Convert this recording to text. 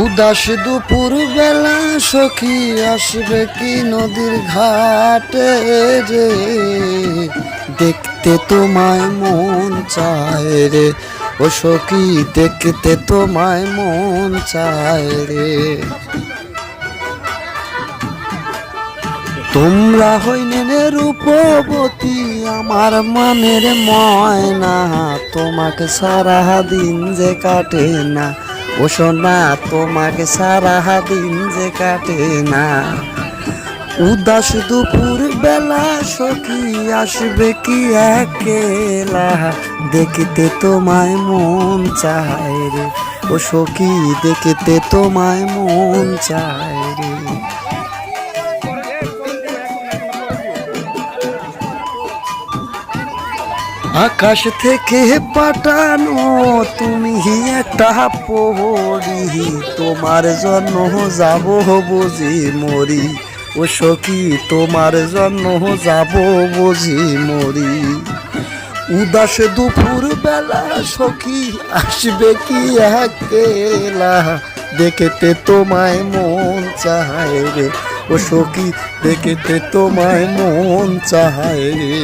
উদাস দুপুর বেলা সখী আসবে কি নদীর ঘাটে রে? দেখতে তোমায় মন চায় রে। ও সখী, দেখতে তোমায় মন চায় রে। তোমরা হইনে রূপবতী, আমার মনের ময়না। তোমাকে সারা দিন যে কাটে না। ও তোমাকে সারা দিন যে কাটে না। উদাস দুপুর বেলা সখী আসবে কি একেলা? দেখতে তোমায় মন চায় রে। ও সখী, দেখতে তোমায় মন চায় রে। আকাশ থেকে পাঠানো তুমি একটা পড়ি তোমার জন্য যাব বুঝি মরি। ও সখী, তোমার জন্য যাব বুঝি মরি। উদাস দুপুর বেলা সখী আসবে কি একেলা? দেখতে তোমায় মন চায় রে। ও সখী, দেখতে তোমায় মন চায় রে।